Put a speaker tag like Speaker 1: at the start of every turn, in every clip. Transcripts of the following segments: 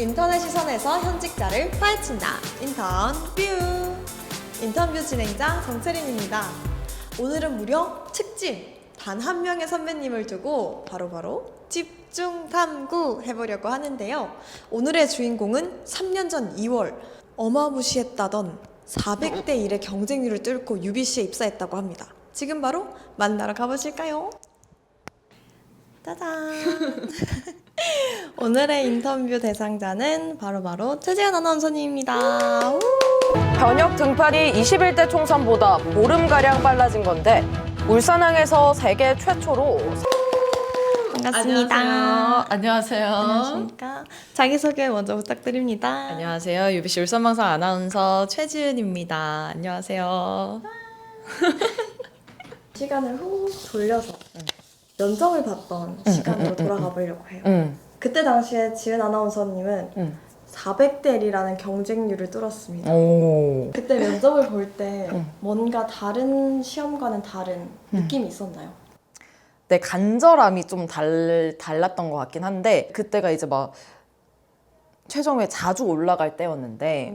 Speaker 1: 인터넷 시선에서 현직자를 파헤친다. 인턴 뷰. 인터뷰 진행자 정채린입니다. 오늘은 무려 특집 단 한 명의 선배님을 두고 바로 바로 집중 탐구 해보려고 하는데요. 오늘의 주인공은 3년 전 2월 어마무시했다던 400대 1의 경쟁률을 뚫고 UBC에 입사했다고 합니다. 지금 바로 만나러 가보실까요? 짜잔. 오늘의 인터뷰 대상자는 바로바로 최지은 아나운서님입니다. 우!
Speaker 2: 변혁 등판이 21대 총선보다 보름가량 빨라진 건데 울산항에서 세계 최초로
Speaker 1: 반갑습니다.
Speaker 3: 안녕하세요.
Speaker 1: 안녕하십니까. 자기소개 먼저 부탁드립니다.
Speaker 3: 안녕하세요. UBC 울산방송 아나운서 최지은입니다. 안녕하세요.
Speaker 1: 시간을 후 돌려서 면접을 봤던 시간으로 돌아가 보려고 해요.
Speaker 2: 음,
Speaker 1: 그때 당시에 지은 아나운서님은
Speaker 2: 음.
Speaker 1: 400대 1이라는 경쟁률을 뚫었습니다.
Speaker 2: 오.
Speaker 1: 그때 면접을 볼 때
Speaker 2: 음.
Speaker 1: 뭔가 다른 시험과는 다른 느낌이 있었나요?
Speaker 2: 내 간절함이 좀 달, 달랐던 것 같긴 한데 그때가 이제 막 최종에 자주 올라갈 때였는데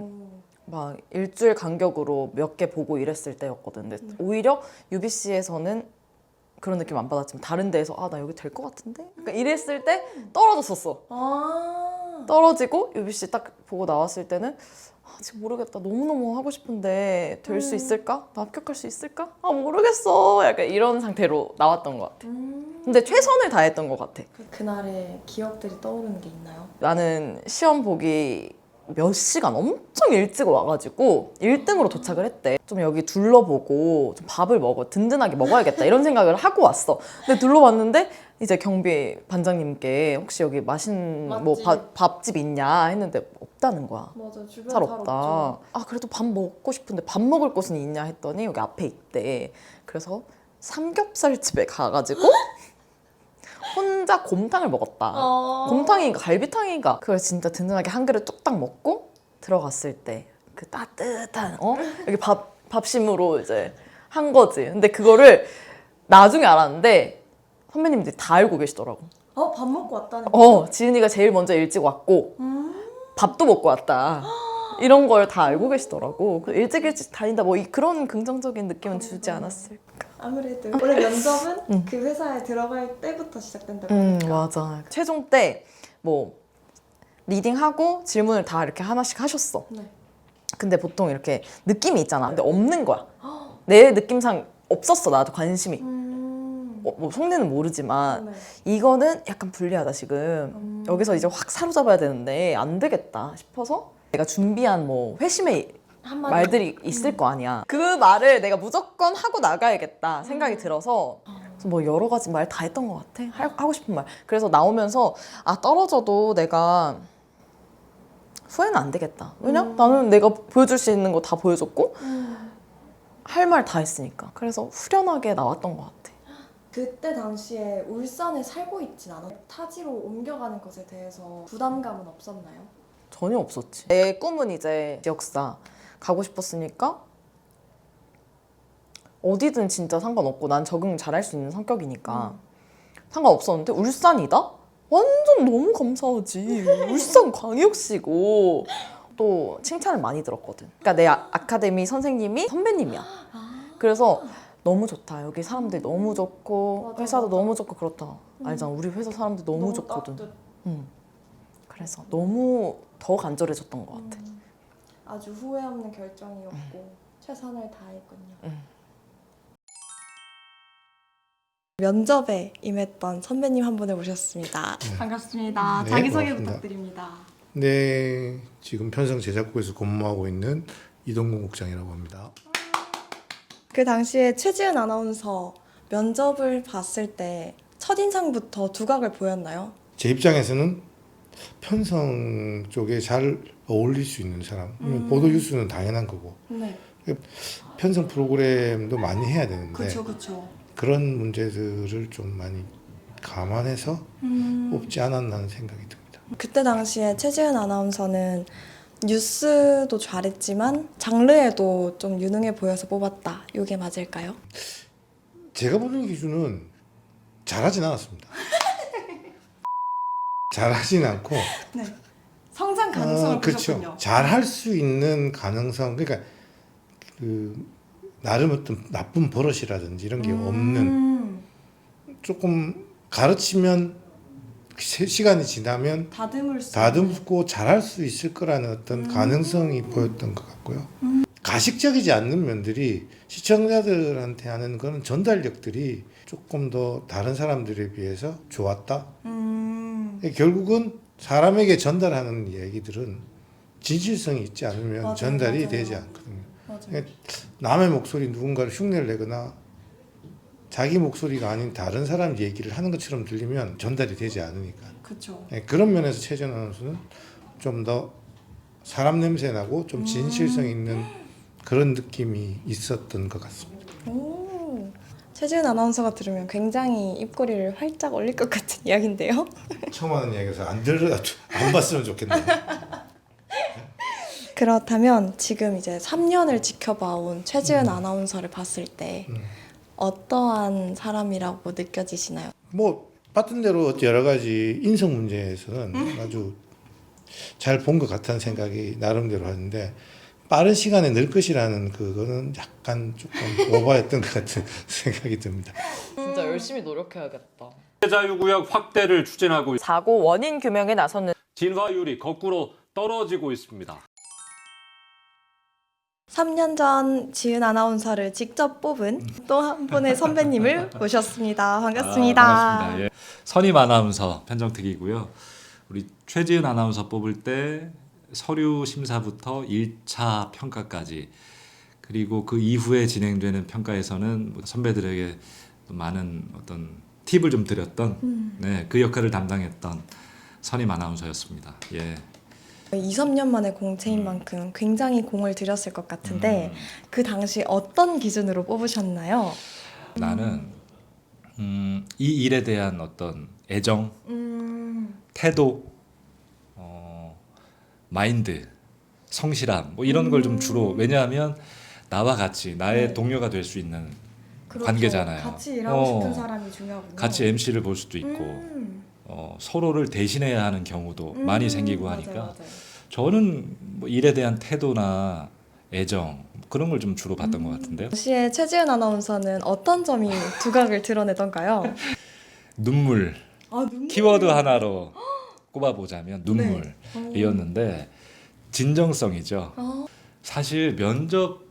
Speaker 2: 막 일주일 간격으로 몇 개 보고 이랬을 때였거든. 근데 오히려 UBC에서는 그런 느낌 안 받았지만 다른 데에서 아 나 여기 될 것 같은데? 그러니까 이랬을 때 떨어졌었어.
Speaker 1: 아.
Speaker 2: 떨어지고 UBC 딱 보고 나왔을 때는 아, 지금 모르겠다. 너무너무 하고 싶은데 될 수
Speaker 1: 음.
Speaker 2: 있을까? 나 합격할 수 있을까? 아 모르겠어. 약간 이런 상태로 나왔던 것 같아.
Speaker 1: 음.
Speaker 2: 근데 최선을 다했던 것 같아.
Speaker 1: 그- 그날의 기억들이 떠오르는 게 있나요?
Speaker 2: 나는 시험 보기 몇 시간 엄청 일찍 와가지고 1등으로 도착을 했대. 좀 여기 둘러보고 좀 밥을 먹어 든든하게 먹어야겠다 이런 생각을 하고 왔어. 근데 둘러봤는데 이제 경비 반장님께 혹시 여기 맛있는 뭐
Speaker 1: 맛집.
Speaker 2: 밥, 밥집 있냐 했는데 없다는 거야.
Speaker 1: 맞아 주변
Speaker 2: 잘 없다. 아 그래도 밥 먹고 싶은데 밥 먹을 곳은 있냐 했더니 여기 앞에 있대. 그래서 삼겹살 집에 가가지고 혼자 곰탕을 먹었다.
Speaker 1: 어.
Speaker 2: 곰탕인가 갈비탕인가 그걸 진짜 든든하게 한 그릇 뚝딱 먹고 들어갔을 때 그 따뜻한 어 여기 밥 밥심으로 이제 한 거지. 근데 그거를 나중에 알았는데 선배님들이 다 알고 계시더라고.
Speaker 1: 어, 밥 먹고 왔다는 거.
Speaker 2: 어 지은이가 제일 먼저 일찍 왔고
Speaker 1: 음.
Speaker 2: 밥도 먹고 왔다. 이런 걸 다 알고 계시더라고. 그 일찍 일찍 다닌다 뭐 이- 그런 긍정적인 느낌은 주지 않았을까.
Speaker 1: 아무래도 원래 면접은
Speaker 2: 음.
Speaker 1: 그 회사에 들어갈 때부터 시작된다고
Speaker 2: 음. 맞아. 최종 때 뭐 리딩하고 질문을 다 이렇게 하나씩 하셨어.
Speaker 1: 네.
Speaker 2: 근데 보통 이렇게 느낌이 있잖아. 근데 없는 거야. 내 느낌상 없었어. 나도 관심이.
Speaker 1: 음.
Speaker 2: 어, 뭐 속내는 모르지만
Speaker 1: 네.
Speaker 2: 이거는 약간 불리하다 지금.
Speaker 1: 음.
Speaker 2: 여기서 이제 확 사로잡아야 되는데 안 되겠다 싶어서 내가 준비한 뭐 회심의
Speaker 1: 한마디
Speaker 2: 말들이 있을 거 아니야. 그 말을 내가 무조건 하고 나가야겠다 생각이 들어서 그래서 뭐 여러 가지 말 다 했던 것 같아. 할- 하고 싶은 말. 그래서 나오면서 아 떨어져도 내가 후회는 안 되겠다. 왜냐?
Speaker 1: 음.
Speaker 2: 나는 내가 보여줄 수 있는 거 다 보여줬고
Speaker 1: 음.
Speaker 2: 할말 다 했으니까. 그래서 후련하게 나왔던 것 같아.
Speaker 1: 그때 당시에 울산에 살고 있진 않아. 타지로 옮겨가는 것에 대해서 부담감은 없었나요?
Speaker 2: 전혀 없었지. 내 꿈은 이제 지역사 가고 싶었으니까 어디든 진짜 상관없고 난 적응 잘할 수 있는 성격이니까 상관없었는데 울산이다? 완전 너무 감사하지. 울산 광역시고 또 칭찬을 많이 들었거든. 그러니까 내 아, 아카데미 선생님이 선배님이야. 그래서 너무 좋다. 여기 사람들 너무 좋고
Speaker 1: 맞아,
Speaker 2: 회사도
Speaker 1: 맞아.
Speaker 2: 너무 좋고 그렇다. 알잖아. 우리 회사 사람들 너무, 좋거든.
Speaker 1: 따뜻-
Speaker 2: 응. 그래서 너무 더 간절해졌던 것 같아.
Speaker 1: 음. 아주 후회 없는 결정이었고 최선을 다했군요.
Speaker 2: 음.
Speaker 1: 면접에 임했던 선배님 한 분을 모셨습니다. 반갑습니다.
Speaker 4: 네,
Speaker 1: 자기소개
Speaker 4: 반갑습니다.
Speaker 1: 부탁드립니다.
Speaker 4: 네, 지금 편성 제작국에서 근무하고 있는 이동근 국장이라고 합니다.
Speaker 1: 그 당시에 최지은 아나운서 면접을 봤을 때 첫인상부터 두각을 보였나요?
Speaker 4: 제 입장에서는 편성 쪽에 잘 어울릴 수 있는 사람.
Speaker 1: 음.
Speaker 4: 보도 뉴스는 당연한 거고
Speaker 1: 네.
Speaker 4: 편성 프로그램도 많이 해야 되는데
Speaker 1: 그렇죠, 그렇죠.
Speaker 4: 그런 문제들을 좀 많이 감안해서
Speaker 1: 음.
Speaker 4: 뽑지 않았나 하는 생각이 듭니다.
Speaker 1: 그때 당시에 최지은 아나운서는 뉴스도 잘했지만 장르에도 좀 유능해 보여서 뽑았다. 이게 맞을까요?
Speaker 4: 제가 보는 기준은 잘하진 않았습니다. 잘하진 않고
Speaker 1: 네. 성장 가능성을
Speaker 4: 어, 그렇죠.
Speaker 1: 보셨군요.
Speaker 4: 잘할 수 있는 가능성 그러니까 그 나름 어떤 나쁜 버릇이라든지 이런 게 없는
Speaker 1: 음,
Speaker 4: 조금 가르치면 시- 시간이 지나면
Speaker 1: 다듬을 수
Speaker 4: 다듬고 잘할 수 있을 거라는 어떤 가능성이 보였던 것 같고요. 가식적이지 않는 면들이 시청자들한테 하는 그런 전달력들이 조금 더 다른 사람들에 비해서 좋았다.
Speaker 1: 음,
Speaker 4: 결국은 사람에게 전달하는 얘기들은 진실성이 있지 않으면
Speaker 1: 맞아요,
Speaker 4: 전달이
Speaker 1: 맞아요.
Speaker 4: 되지 않거든요.
Speaker 1: 맞아요.
Speaker 4: 남의 목소리 누군가를 흉내를 내거나 자기 목소리가 아닌 다른 사람 얘기를 하는 것처럼 들리면 전달이 되지 않으니까
Speaker 1: 그렇죠.
Speaker 4: 예, 그런 면에서 최전 아나운서는 좀 더 사람 냄새 나고 좀 진실성 있는 그런 느낌이 있었던 것 같습니다.
Speaker 1: 오, 최지은 아나운서가 들으면 굉장히 입꼬리를 활짝 올릴 것 같은 이야기인데요.
Speaker 4: 처음 하는 이야기에서 안 들어 안 봤으면 좋겠네요.
Speaker 1: 그렇다면 지금 이제 3년을 지켜봐온 최지은 아나운서를 봤을 때
Speaker 4: 음.
Speaker 1: 어떠한 사람이라고 느껴지시나요?
Speaker 4: 뭐 봤던 대로 여러 가지 인성 문제에서는 아주 잘 본 것 같다는 생각이 나름대로 하는데 빠른 시간에 늘 것이라는 그거는 약간 조금 오버했던 것 같은 생각이 듭니다.
Speaker 2: 진짜 열심히 노력해야겠다.
Speaker 5: 자유구역 확대를 추진하고 있-
Speaker 2: 사고 원인 규명에 나서는
Speaker 5: 진화율이 거꾸로 떨어지고 있습니다.
Speaker 1: 3년 전 지은 아나운서를 직접 뽑은 또 한 분의 선배님을 모셨습니다. 반갑습니다.
Speaker 5: 아, 반갑습니다. 예. 선임 아나운서 편정특이고요. 우리 최지은 아나운서 뽑을 때 서류 심사부터 1차 평가까지 그리고 그 이후에 진행되는 평가에서는 뭐 선배들에게 또 많은 어떤 팁을 좀 드렸던 네, 그 역할을 담당했던 선임 아나운서였습니다. 예.
Speaker 1: 2, 3년 만에 공채인 만큼 굉장히 공을 들였을 것 같은데
Speaker 5: 음.
Speaker 1: 그 당시 어떤 기준으로 뽑으셨나요?
Speaker 5: 나는 음, 이 일에 대한 어떤 애정,
Speaker 1: 음,
Speaker 5: 태도, 어, 마인드, 성실함 뭐 이런 걸 좀 주로 왜냐하면 나와 같이 나의
Speaker 1: 네.
Speaker 5: 동료가 될 수 있는
Speaker 1: 그렇죠.
Speaker 5: 관계잖아요.
Speaker 1: 같이 일하고
Speaker 5: 어.
Speaker 1: 싶은 사람이 중요하군요.
Speaker 5: 같이 MC를 볼 수도 있고
Speaker 1: 음,
Speaker 5: 어, 서로를 대신해야 하는 경우도
Speaker 1: 음,
Speaker 5: 많이 생기고
Speaker 1: 맞아요,
Speaker 5: 하니까
Speaker 1: 맞아요.
Speaker 5: 저는 뭐 일에 대한 태도나 애정 그런 걸 좀 주로 봤던 것 같은데요.
Speaker 1: 당시에 최지은 아나운서는 어떤 점이 두각을 드러내던가요?
Speaker 5: 눈물
Speaker 1: 아, 눈물.
Speaker 5: 키워드 하나로 꼽아보자면
Speaker 1: 네.
Speaker 5: 눈물이었는데 진정성이죠.
Speaker 1: 어,
Speaker 5: 사실 면접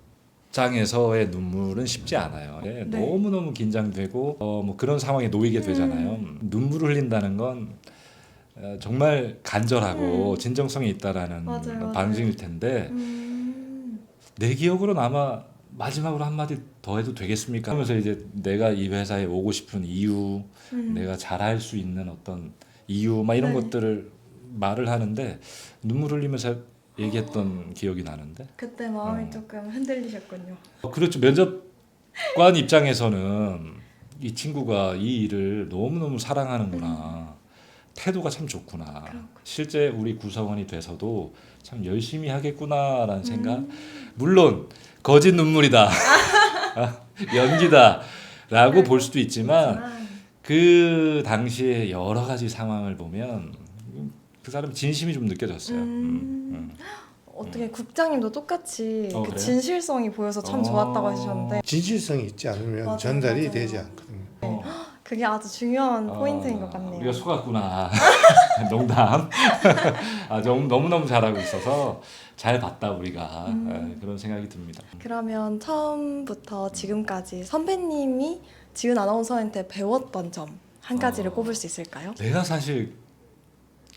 Speaker 5: 장에서의 눈물은 쉽지 않아요. 네,
Speaker 1: 네.
Speaker 5: 너무 너무 긴장되고 어, 뭐 그런 상황에 놓이게 되잖아요. 눈물을 흘린다는 건 어, 정말 간절하고
Speaker 1: 음.
Speaker 5: 진정성이 있다라는
Speaker 1: 맞아요.
Speaker 5: 반증일 텐데
Speaker 1: 음,
Speaker 5: 내 기억으로는 아마 마지막으로 한마디 더 해도 되겠습니까? 하면서 이제 내가 이 회사에 오고 싶은 이유,
Speaker 1: 음.
Speaker 5: 내가 잘할 수 있는 어떤 이유, 막 이런
Speaker 1: 네.
Speaker 5: 것들을 말을 하는데 눈물 흘리면서 얘기했던 기억이 나는데.
Speaker 1: 그때 마음이
Speaker 5: 어.
Speaker 1: 조금 흔들리셨군요.
Speaker 5: 어, 그렇죠. 면접관 입장에서는 이 친구가 이 일을 너무너무 사랑하는구나. 태도가 참 좋구나.
Speaker 1: 그렇군요.
Speaker 5: 실제 우리 구성원이 돼서도 참 열심히 하겠구나라는 생각.
Speaker 1: 음.
Speaker 5: 물론 거짓 눈물이다. 아, 연기다라고 볼 수도 있지만
Speaker 1: 그
Speaker 5: 당시에 여러 가지 상황을 보면 그 사람 진심이 좀 느껴졌어요.
Speaker 1: 음.
Speaker 5: 음, 음.
Speaker 1: 어떻게 국장님도 똑같이
Speaker 5: 어,
Speaker 1: 그
Speaker 5: 그래요?
Speaker 1: 진실성이 보여서 참
Speaker 5: 어.
Speaker 1: 좋았다고 하셨는데
Speaker 4: 진실성이 있지 않으면
Speaker 1: 맞아요,
Speaker 4: 전달이
Speaker 1: 맞아요.
Speaker 4: 되지 않거든요.
Speaker 5: 어.
Speaker 1: 그게 아주 중요한 포인트인 것
Speaker 5: 어,
Speaker 1: 같네요.
Speaker 5: 우리가 속았구나. 농담. 아, 너무 너무 너무 잘하고 있어서 잘 봤다 우리가
Speaker 1: 음.
Speaker 5: 예, 그런 생각이 듭니다.
Speaker 1: 그러면 처음부터 지금까지 선배님이 지은 아나운서한테 배웠던 점 한 가지를
Speaker 5: 어.
Speaker 1: 꼽을 수 있을까요?
Speaker 5: 내가 사실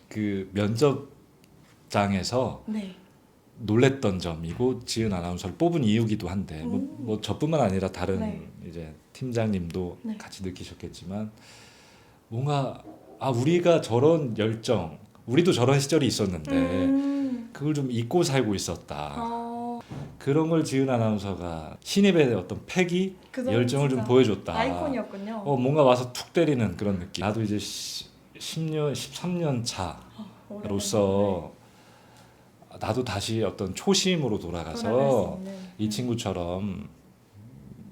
Speaker 5: 그 면접장에서
Speaker 1: 네.
Speaker 5: 놀랬던 점이고 지은 아나운서를 뽑은 이유기도 한데 뭐,
Speaker 1: 음.
Speaker 5: 뭐 저뿐만 아니라 다른
Speaker 1: 네.
Speaker 5: 이제 팀장님도
Speaker 1: 네.
Speaker 5: 같이 느끼셨겠지만 뭔가 아 우리가 저런 열정 우리도 저런 시절이 있었는데
Speaker 1: 음.
Speaker 5: 그걸 좀 잊고 살고 있었다
Speaker 1: 어,
Speaker 5: 그런 걸 지은 아나운서가 신입의 어떤 패기
Speaker 1: 그
Speaker 5: 열정을 좀
Speaker 1: 진짜
Speaker 5: 보여줬다
Speaker 1: 아이콘이었군요.
Speaker 5: 어 뭔가 와서 툭 때리는 그런 느낌 나도 이제 10년 13년
Speaker 1: 오래된
Speaker 5: 차로서 나도 다시 어떤 초심으로
Speaker 1: 돌아갈
Speaker 5: 돌아가서
Speaker 1: 있는.
Speaker 5: 이 친구처럼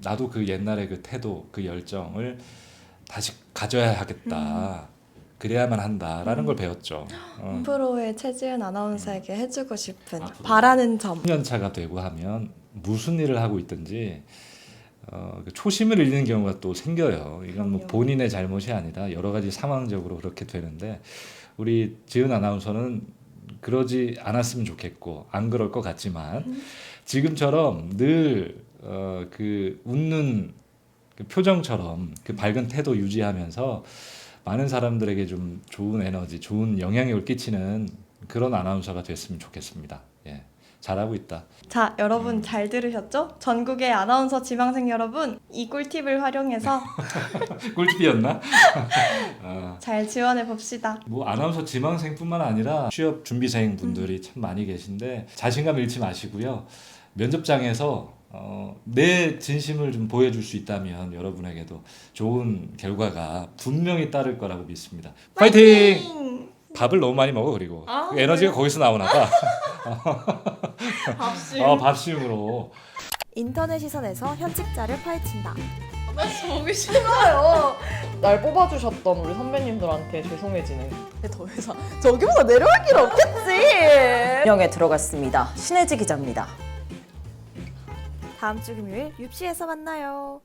Speaker 5: 나도 그 옛날의 그 태도, 그 열정을 다시 가져야 하겠다. 그래야만 한다라는 걸 배웠죠. 어.
Speaker 1: 앞으로의 최지은 아나운서에게 해주고 싶은
Speaker 5: 앞으로.
Speaker 1: 바라는 점.
Speaker 5: 10년 차가 되고 하면 무슨 일을 하고 있든지 어, 그 초심을 잃는 경우가 또 생겨요. 이건 뭐
Speaker 1: 그럼요.
Speaker 5: 본인의 잘못이 아니라 여러 가지 상황적으로 그렇게 되는데 우리 지은 아나운서는 그러지 않았으면 좋겠고 안 그럴 것 같지만 지금처럼 늘 어, 그 웃는 그 표정처럼 그 밝은 태도 유지하면서 많은 사람들에게 좀 좋은 에너지, 좋은 영향력을 끼치는 그런 아나운서가 됐으면 좋겠습니다. 예, 잘하고 있다.
Speaker 1: 자,
Speaker 5: 음.
Speaker 1: 여러분 잘 들으셨죠? 전국의 아나운서 지망생 여러분, 이 꿀팁을 활용해서
Speaker 5: 꿀팁이었나? 어,
Speaker 1: 잘 지원해 봅시다.
Speaker 5: 뭐 아나운서 지망생뿐만 아니라 취업 준비생 분들이 참 많이 계신데 자신감 잃지 마시고요. 면접장에서 어, 내 진심을 좀 보여줄 수 있다면 여러분에게도 좋은 결과가 분명히 따를 거라고 믿습니다. 파이팅! 밥을 너무 많이 먹어 그리고
Speaker 1: 아,
Speaker 5: 그 에너지가 거기서 나오나 봐.
Speaker 1: 밥심.
Speaker 5: 어, 밥심으로.
Speaker 1: 인터넷 시선에서 현직자를 파헤친다.
Speaker 2: 보기 싫어요. 날 뽑아주셨던 우리 선배님들한테 죄송해지네. 근데 더 이상 저기보다 내려갈 길 없겠지. 명에 들어갔습니다. 신혜지 기자입니다.
Speaker 1: 다음 주 금요일 6시에서 만나요.